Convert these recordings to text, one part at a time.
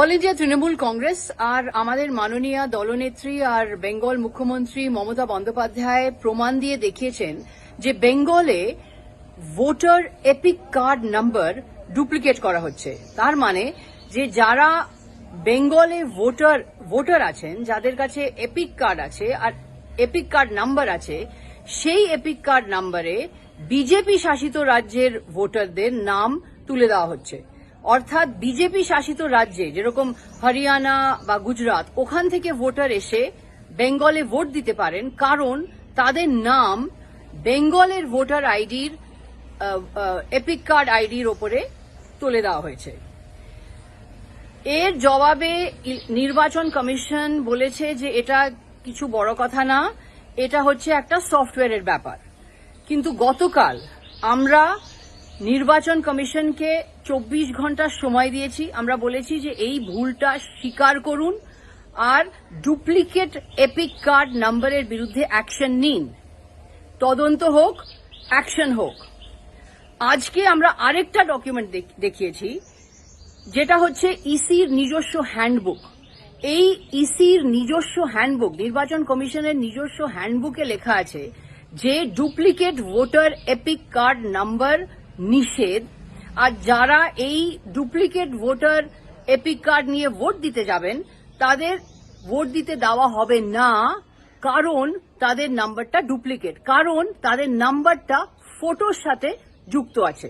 All India Trinamool Congress আর আমাদের মাননীয় দলনেত্রী আর বেঙ্গল মুখ্যমন্ত্রী মমতা বন্দ্যোপাধ্যায় প্রমাণ দিয়ে দেখিয়েছেন যে বেঙ্গলে voter EPIC card number duplicate করা হচ্ছে। তার মানে যে যারা বেঙ্গলে ভোটার ভোটার আছেন, যাদের কাছে এপিক কার্ড আছে আর এপিক কার্ড নাম্বার আছে, সেই এপিক কার্ড নাম্বারে বিজেপি শাসিত রাজ্যের ভোটারদের নাম তুলে দেওয়া হচ্ছে। অর্থাৎ বিজেপি শাসিত রাজ্যে, যেরকম হরিয়ানা বা গুজরাট, ওখান থেকে ভোটার এসে বেঙ্গলে ভোট দিতে পারেন। কারণ তাদের নাম বেঙ্গলের ভোটার আইডির এপিক কার্ড আইডির ওপরে তুলে দেওয়া হয়েছে। এর জবাবে নির্বাচন কমিশন বলেছে যে এটা কিছু বড় কথা না, এটা হচ্ছে একটা সফটওয়্যারের ব্যাপার। কিন্তু গতকাল আমরা নির্বাচন কমিশনকে চব্বিশ ঘণ্টা সময় দিয়েছি। আমরা বলেছি যে এই ভুলটা স্বীকার করুন আর ডুপ্লিকেট এপিক কার্ড নাম্বারের বিরুদ্ধে অ্যাকশন নিন। তদন্ত হোক, অ্যাকশন হোক। আজকে আমরা আরেকটা ডকুমেন্ট দেখিয়েছি, যেটা হচ্ছে ইসির নিজস্ব হ্যান্ডবুক। এই ইসির নিজস্ব হ্যান্ডবুক, নির্বাচন কমিশনের নিজস্ব হ্যান্ডবুকে লেখা আছে যে duplicate voter EPIC card number নিষেধ। আর যারা এই ডুপ্লিকেট ভোটার এপিক কার্ড নিয়ে ভোট দিতে যাবেন, তাদের ভোট দিতে দেওয়া হবে না, কারণ তাদের নাম্বারটা ডুপ্লিকেট কারণ তাদের নাম্বারটা ফটোর সাথে যুক্ত আছে।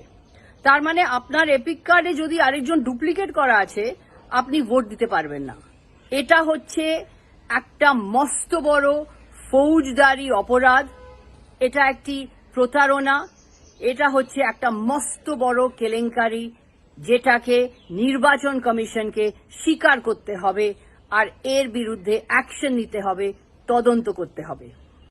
তার মানে আপনার এপিক কার্ডে যদি আরেকজন ডুপ্লিকেট করা আছে, আপনি ভোট দিতে পারবেন না। এটা হচ্ছে একটা মস্ত বড় ফৌজদারি অপরাধ। এটা একটি প্রতারণা। এটা হচ্ছে একটা মস্ত বড় কেলেঙ্কারি যেটাকে নির্বাচন কমিশনকে স্বীকার করতে হবে আর এর বিরুদ্ধে অ্যাকশন নিতে হবে, তদন্ত করতে হবে।